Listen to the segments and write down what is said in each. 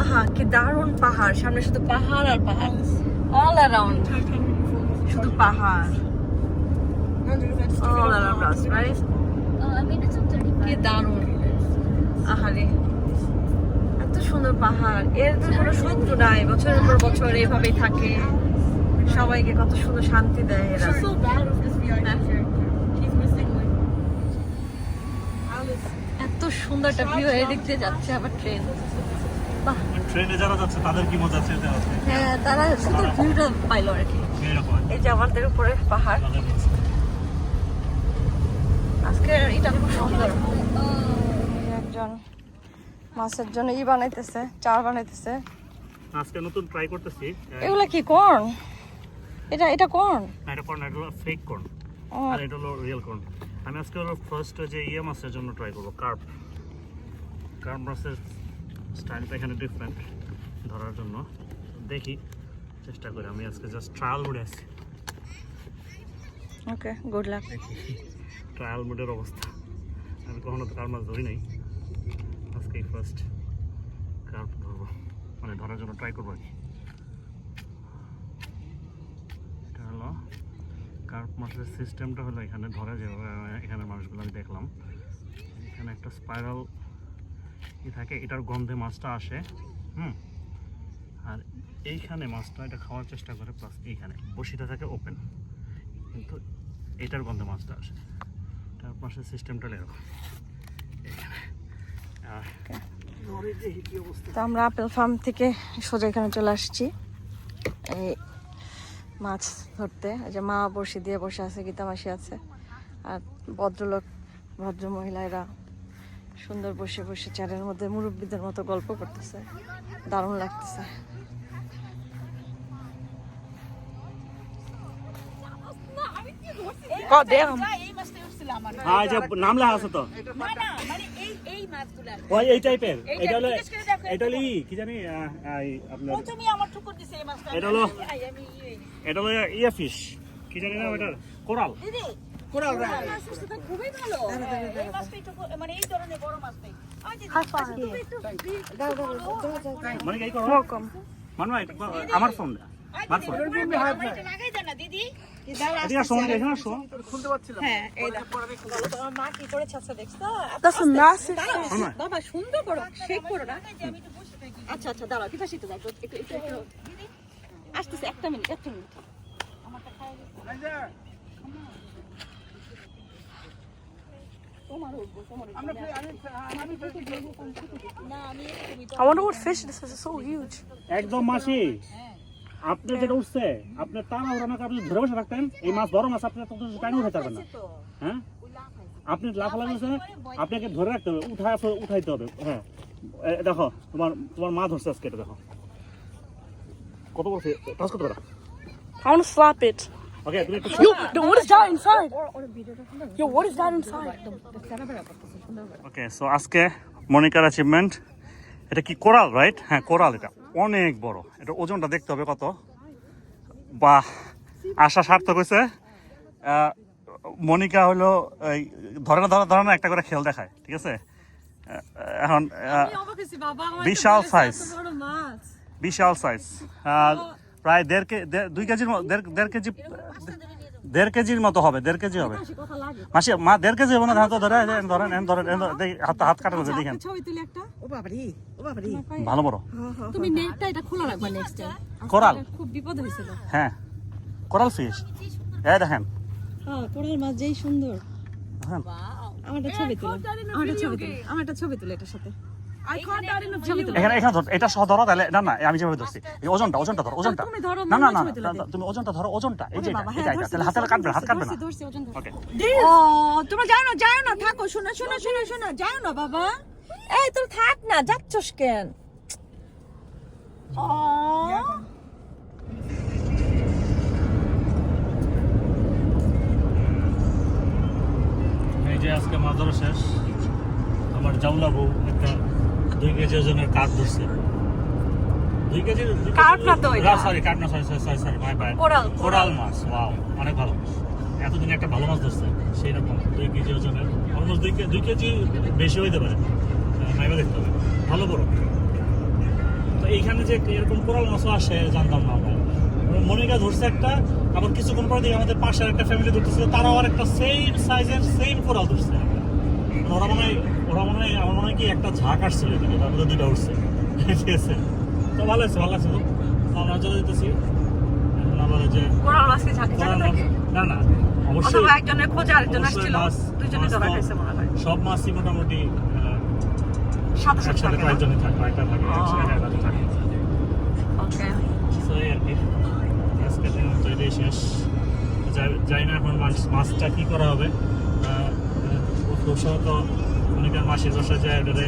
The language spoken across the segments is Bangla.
আহা কি দারুণ পাহাড়। সামনে শুধু পাহাড় আর পাহাড়। অল অ্যারাউন্ড শুধু পাহাড়। All around us right I mean, it's a 35. কি দারুণ। আহারে এত সুন্দর পাহাড়। এর তো কোনো শত্রু নাই। বছরের পর বছর এভাবেই থাকে। সবাইকে কত সুন্দর শান্তি দেয় এরা। Alice. এত সুন্দর একটা ভিউ এদিক দিয়ে যাচ্ছে আবার ট্রেন ট্রেনে যারা যাচ্ছে তাদের কি মজা আছে হ্যাঁ তারা শুধু ভিউটা পাইলো আর কি। এই যে আমাদের উপরে পাহাড়। আজকে এটা খুব সুন্দর। একজন মাছের জন্য ই বানাইতেছে চার বানাইতেছে। আজকে নতুন ট্রাই করতেছি। এগুলা কি কর্ন এটা এটা কর্ন না, এটা কর্ন এটা ফেক কর্ন আর এটা হলো রিয়েল কর্ন আমি আজকে হলো ফার্স্ট যে ইয়ে মাছের জন্য ট্রাই করব কার্প কার্প মাছের স্টাইলটা এখানে ডিফারেন্ট ধরার জন্য। দেখি চেষ্টা করি আমি আজকে জাস্ট ট্রায়াল মোডে আছি। ওকে গুড লাক ট্রায়াল মোডের অবস্থা। আমি কখনো তো কার মাছ ধরি নাই। আজকেই ফার্স্ট কার্প ধরবো। মানে ধরার জন্য ট্রাই করব আর কি। এটা হলো কার্প মাছের সিস্টেমটা হলো এখানে ধরা যেভাবে এখানে মানুষগুলো আমি দেখলাম। এখানে একটা স্পাইরাল ই থাকে, এটার গন্ধে মাছটা আসে, হুম? আর এইখানে মাছটা, এটা খাওয়ার চেষ্টা করে প্লাস এইখানে। বসিটা থাকে ওপেন কিন্তু এটার গন্ধে মাছটা আসে। তার পাশে সিস্টেমটা এরকম কি তো আমরা আপেল ফার্ম থেকে সোজা এখানে চলে আসছি। এই মাছ ধরতে যে মা বসে দিয়ে বসে আছে গীতা মাসি আছে। আর ভদ্রলোক ভদ্র মহিলারা সুন্দর বসে বসে চারের মধ্যে মুরব্বীদের মতো গল্প করতেছে। দারুণ লাগতেছে। God কোরাল খুবই ভালো। এই মাছটা একটু মানে এই ধরনের বড় মাছ নেই কি করো। মানে আমার ফোন আমার ফোন লাগাই দেন না দিদি। আচ্ছা আচ্ছা দাঁড়াও একটু একটু একটু আসতেছে একটা মিনিট একটা minute. I wonder what fish this is. It's so huge. একদম মাসি। আপনি যেটা উঠছে আপনি ওরা আপনি ধরে বসে থাকতেন এই মাছ বড় মাছ আপনি তত টাইম উঠাতে পারবেন না। হ্যাঁ? আপনি লাফালাফি হচ্ছে আপনাকে ধরে রাখতে হবে উঠায় উঠাইতে হবে। হ্যাঁ। দেখো তোমার তোমার মা ধরছে আজকে এটা দেখো। কত বলছে টাচ করতে পারো? I want to slap it. Okay Yo, yo, what is that inside? Yo, what is that inside? Okay so আজকে মনিকার অ্যাচিভমেন্ট এটা কি কোরাল রাইট হ্যাঁ কোরাল এটা। অনেক বড়। এটা ওজনটা দেখতে হবে কত? বাহ আশা সার্থক হয়েছে। মনিকা হলো এই ধরে না ধরে ধরে না একটা করে খেল দেখায় ঠিক আছে? এখন বিশাল সাইজ বিশাল সাইজ প্রায় দেড় কে দেড়- দুই কেজির দেড় দেড় কেজি দেড় কেজির মতো হবে দেড় কেজি হবে। মাসি মা দেড় কেজি হবে না ধান ধরে যে ধরেন এন ধরেন এন ধরেন, হাত হাত কাটানো যায় দেখেন। ছবি তুলে একটা। ভালো বড়। তুমি নেটটা এটা খোলা রাখবা নেক্সট টাইম কোরাল। খুব বিপদ হয়েছিল। হ্যাঁ। কোরাল ফিশ এই দেখেন। হ্যাঁ কোরাল মাছ যেই সুন্দর। দেখেন আমার একটা ছবি তুলে। আমার একটা ছবি তুলে। আমার একটা ছবি তুলে এটার সাথে। এখানে এখানে ধর এটা সহ ধরো তাহলে না না আমি যেভাবে ধরছি এই ওজনটা ওজনটা ধরো ওজনটা। তুমি না না না ওজনটা ধরো ওজনটা এই যে এটা এটা হ্যাঁ এটা। ধরছি, তাহলে হাতে কাটবে না হাত কাটবে না ধরছি, ধরছি। ওজন ধরছি। ওকে ও তোমরা যাও না যাও না থাকো শোনো শোনো শোনো শোনো যাও না বাবা। এই তোর থাক না যাচ্ছস কেন? ও এই যে আজকে মাছ শেষ আমার জাউলা বউ একটা দুই কেজি ওজনের কাঠ ধরছে। দুই কেজি কাঠ না তো এটা। সরি কাঠ না sorry sorry sorry my by coral, coral much wow অনেক ভালো এতদিন একটা ভালো মাছ ধরছে সেই রকম দুই কেজি ওজনের অলমোস্ট দুই কেজি দুই কেজি বেশি হইতে পারে। মাইবা দেখতে হবে। ভালো বড়। এইখানে যে এরকম কোরাল মাছও আসে জানতাম না আমরা। মনিকা ধরছে একটা আবার কিছুক্ষণ পরে দেখি আমাদের পাশের একটা ফ্যামিলি ধরতেছিল তারাও আর একটা সেম সাইজের সেম কোরাল ধরছে ওরা মনে হয় ওরা মনে হয় আমার মনে হয় কি একটা ঝাঁক আসছিল এদিকে তার মধ্যে দুইটা উঠছে। ঠিক আছে তো ভালো আছে ভালো আছে আমরা চলে যেতেছি। এখন আবার যে না না অবশ্যই একজনের খোঁজে আরেকজন আসছিল। দুজনে ধরা খাইছে মনে হয়। সব মাছই মোটামুটি সাথে সাথে একসাথে থাকে কয়েকটা থাকে একসাথে থাকে ওকে। So, এই আর কি। আজকের দিন তো এটাই শেষ। যাই- না এখন মাছ- মাছটা কি করা হবে? আহ, অনেকের মাসির বাসায় যায় ওটারে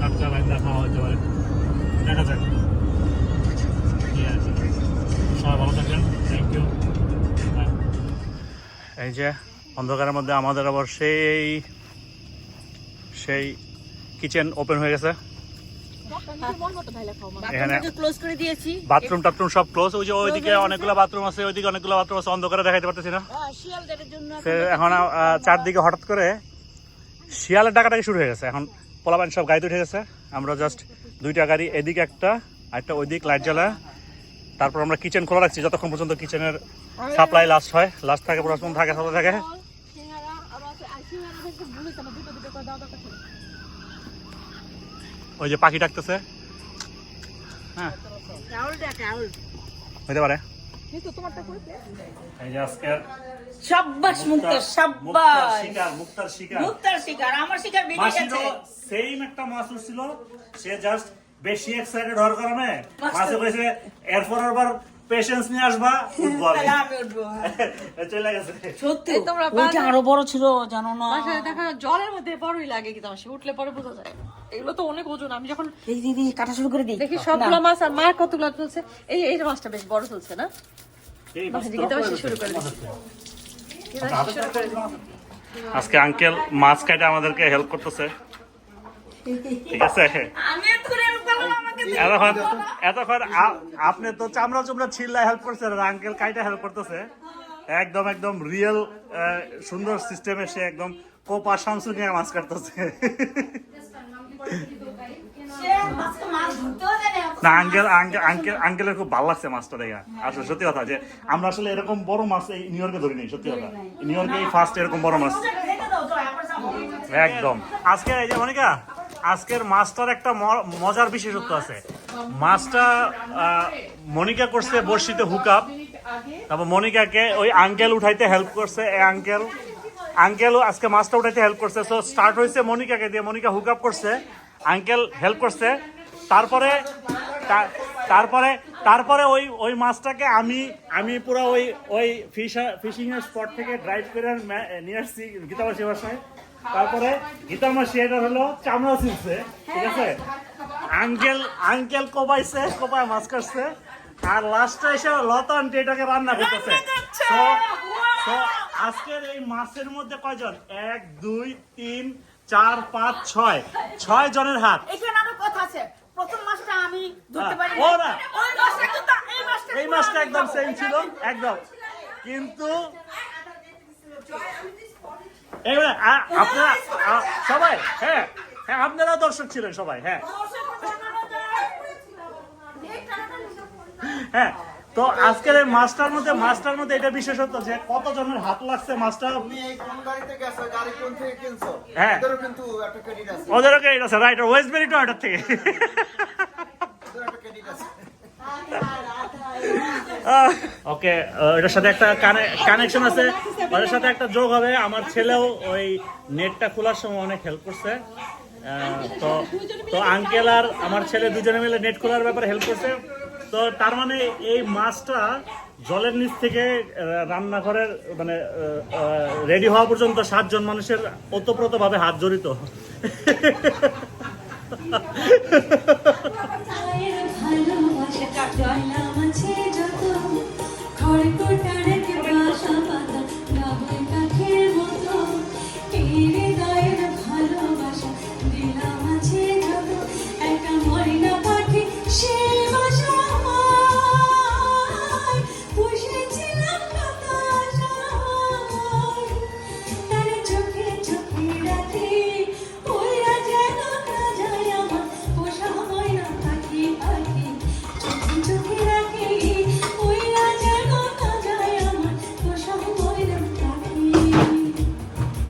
টাটকা লাইন দেখা হতে পারে। দেখা যাক। এই সবাই ভালো থাকবেন। থ্যাংক ইউ এই যে অন্ধকারের মধ্যে আমাদের আবার সেই সেই কিচেন ওপেন হয়ে গেছে। এখানে ক্লোজ করে দিয়েছি বাথরুম টাথরুম সব ক্লোজ ওই যে ওইদিকে অনেকগুলো বাথরুম আছে ওইদিকে অনেকগুলো বাথরুম আছে। অন্ধকারে পারতেছি না। এখন চারদিকে হঠাৎ করে শিয়ালের ডাকাটাকি শুরু হয়ে গেছে। এখন পোলাপান সব গাড়িতে উঠে গেছে। আমরা জাস্ট দুইটা গাড়ি এদিকে একটা একটা ওইদিক লাইট জ্বালা। তারপর আমরা কিচেন খোলা রাখছি যতক্ষণ পর্যন্ত কিচেনের সাপ্লাই লাস্ট হয়। লাস্ট থাকে প্রথম থাকে সাথে থাকে। ওই যে পাখি ডাকতেছে। হ্যাঁ। হইতে পারে। এই যে আজকের সাব্বাস মুক্তার মুক্তার শিকার মুক্তার শিকার। মুক্তার শিকার আমার শিকার বেরিয়ে গেছে সেম একটা মাছ উঠছিল সে জাস্ট বেশি এক্সাইটেড হওয়ার কারণে মাছে কইছে এরপর আবার পেশেন্স নিয়ে আসবা উঠবো আমি। তাহলে আমি উঠবো চলে গেছে। সত্যি। তোমরা ওইটা আরও বড় ছিল জানো না? বাসায় দেখা জলের মধ্যে বড়ই লাগে কিন্তু আমার উঠলে পরে বোঝা যায়। এগুলো তো অনেক ওজন আমি যখন এই দিদি কাটা শুরু করে দিই। দেখি সবগুলো মাছ আর মার কতগুলো চলছে এই এই মাছটা বেশ বড় চলছে না? শুরু করে আজকে আঙ্কেল মাছ কাটে আমাদেরকে হেল্প করতেছে। ঠিক আছে। এতক্ষণ এতক্ষণ আপনি তো চামড়া চুমড়া ছিল্লা হেল্প করছেন আর আঙ্কেল কাইটা হেল্প করতেছে। একদম একদম রিয়েল সুন্দর সিস্টেমে সে একদম কোপা শামসু নিয়ে মাছ কাটতেছে না। আঙ্কেল আঙ্কেল আঙ্কেল আঙ্কেলের খুব ভালো লাগছে মাছটা দেখা। আসলে সত্যি কথা যে আমরা আসলে এরকম বড় মাছ এই নিউ ইয়র্কে ধরিনি সত্যি কথা। নিউ ইয়র্কে এই ফার্স্ট এরকম বড় মাছ। একদম। আজকে এই যে মনিকা আজকের মাছটার একটা মজার বিশেষত্ব আছে। মাছটা মনিকা করছে বর্ষিতে হুকআপ তারপর মনিকাকে ওই আঙ্কেল উঠাইতে হেল্প করছে এই আঙ্কেল আঙ্কেলও আজকে মাছটা উঠাইতে হেল্প করছে। সো স্টার্ট হয়েছে মনিকাকে দিয়ে, মনিকা হুকআপ করছে আঙ্কেল হেল্প করছে। তারপরে তারপরে তারপরে ওই ওই মাছটাকে আমি আমি পুরো ওই ওই ফিশ ফিশিং এর স্পট থেকে ড্রাইভ করে নিয়ে আসছি গীতাবাসী বাসায়। তারপরে গীতামাসি এটা হলো চামড়া ছিলছে ঠিক আছে? আঙ্কেল আঙ্কেল কোবাইছে কোবায় মাছ কাটছে আর লাস্টে এসে লতা আন্টি এটাকে রান্না করতেছে। আজকের এই মাছের মধ্যে কয়জন? এক দুই তিন চার পাঁচ ছয়। ছয় জনের হাত। এখানে আরও কথা আছে। প্রথম মাছটা আমি ধরতে পারি না। এই মাছটা এই মাছটা একদম সেম ছিল একদম। কিন্তু এবারে আপনারা সবাই হ্যাঁ হ্যাঁ আপনারাও দর্শক ছিলেন সবাই হ্যাঁ। হ্যাঁ তো আজকের এই মাছটার মধ্যে মাছটার মধ্যে এটা বিশেষত্ব যে কত জনের হাত লাগছে মাছটা তুমি এই কোন গাড়িতে গেছো? গাড়ি কোন থেকে কিনছো? হ্যাঁ। এদেরও কিন্তু একটা ক্রেডিট আছে। ওদেরও ক্রেডিট আছে রাইট ওয়েস্ট বেরি টয়টার থেকে। ওকে এটার সাথে একটা কানেকশন আছে। ওদের সাথে একটা যোগ হবে। আমার ছেলেও ওই নেটটা খোলার সময় অনেক হেল্প করছে। তো তো আঙ্কেল আর আমার ছেলে দুজনে মিলে নেট খোলার ব্যাপারে হেল্প করছে। তো তার মানে এই মাছটা জলের নিচ থেকে রান্নাঘরের মানে রেডি হওয়া পর্যন্ত সাতজন মানুষের ওতপ্রোতভাবে হাত জড়িত। ভালোবাসা গয়না